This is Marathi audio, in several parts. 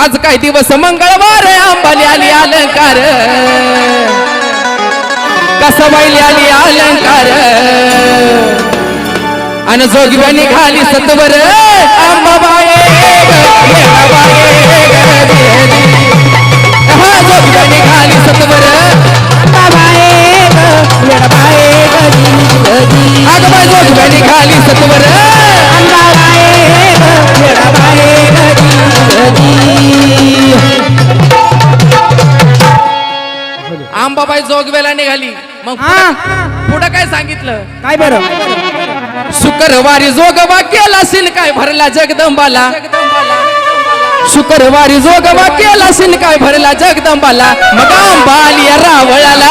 आज काय दिवस मंगळवार अंबाली आली अलंकार. कसबाईली आली अलंकार. आणि जोगव्या निघाली सत्वर. गरजेली. हा जोगव्या निघाली सत्वर. अगं बाई जोगव्या निघाली सत्वर. आंबाबाई जोगव्याला निघाली. मग पुढं- पुढं काय सांगितलं? काय बरं? शुक्रवारी जोगवा केला शिन काय भरला जगदंबाला? शुक्रवारी जोगवा केला शिन काय भरला जगदंबाला? मग आंबा आली या रावळाला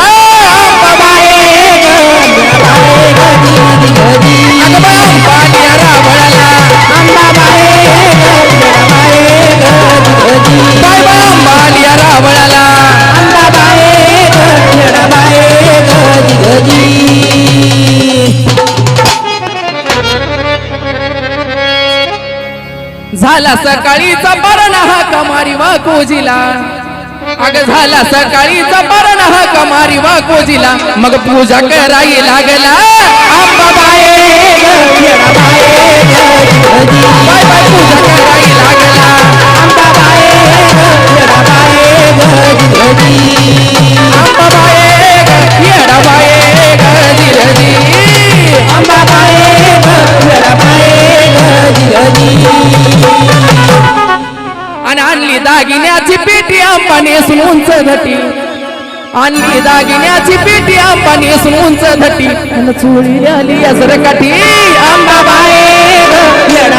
अंबाबाई झाला सकाळीचा बरण हा कमारी वा कोजिला. अग झाला सकाळीचा बरण हा कमारी वा कोजिला. मग पूजा कराई लागला. अंबाबाई बाय बाय पूजा पेटी अंबाने उंच धटी. आणली दागिन्याची पेटी अंबाने उंच घटी आणि चोळी आली असर काठी. अंबाबाई बाय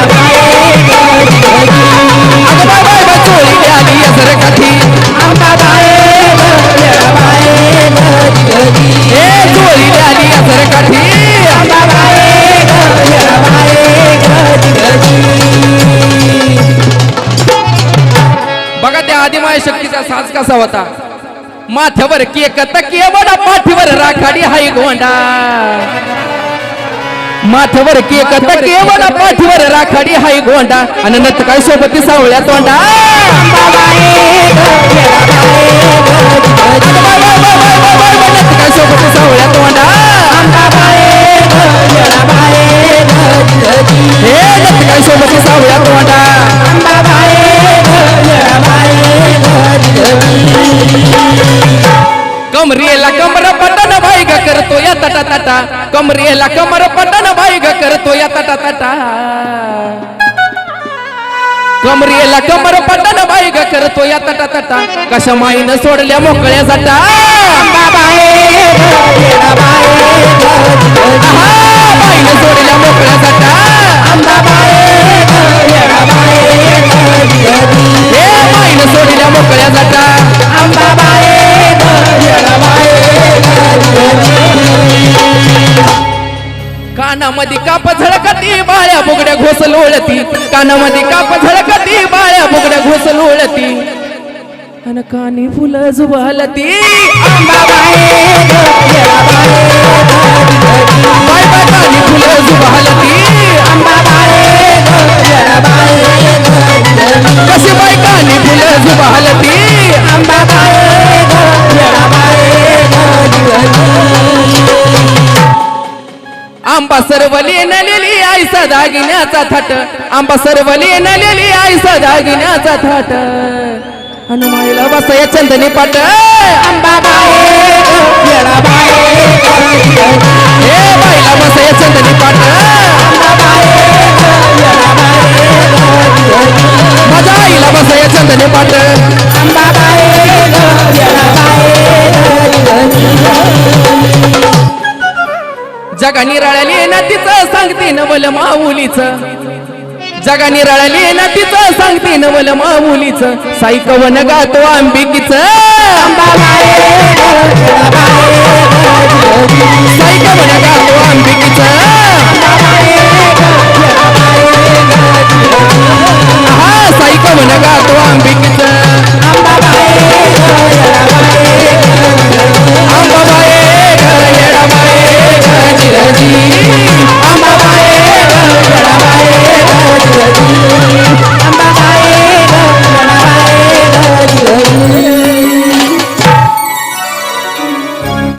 चोळी आली असर साज कसा होता? माथ्यावर केक तकिया वडा पाठीवर राखाडी हाय गोंडा. माथ्यावर केक तकिया वडा पाठीवर राखाडी हाय गोंडा. आणि नत काय सोबती सावळ्या तोंडा? कमरेला कमर पटन बाई ग करतो या तटा तटा कमरेला कमर पटन बाई ग करतो या तटा तटा कमरेला कमर पटन बाई ग करतो या तटा तटा कशा माईनं सोडल्या मोकळ्या जाता बाबा लोळती कानामध्ये काप झळकती बाळ्या बुगड्या घोस लोळती अन कानी फुलं जुबालती बाय बाय कानी फुलं जुबालती कशी बाय कानी फुलं जुबालती आंबा सरवली नलेली आईसा दागिन्याचा थाट. आंबा सर्वली नलेली आईसा दागिन्याचा थाट. हनुमाईला बस या चंदनी पाट. हे बाईला सांगते नवल माऊलीच जगाने निराळली ना तिचं सांगते नवल माऊलीच साई कवन गातो आंबिकीच. साई कवन गातो आंबिकीच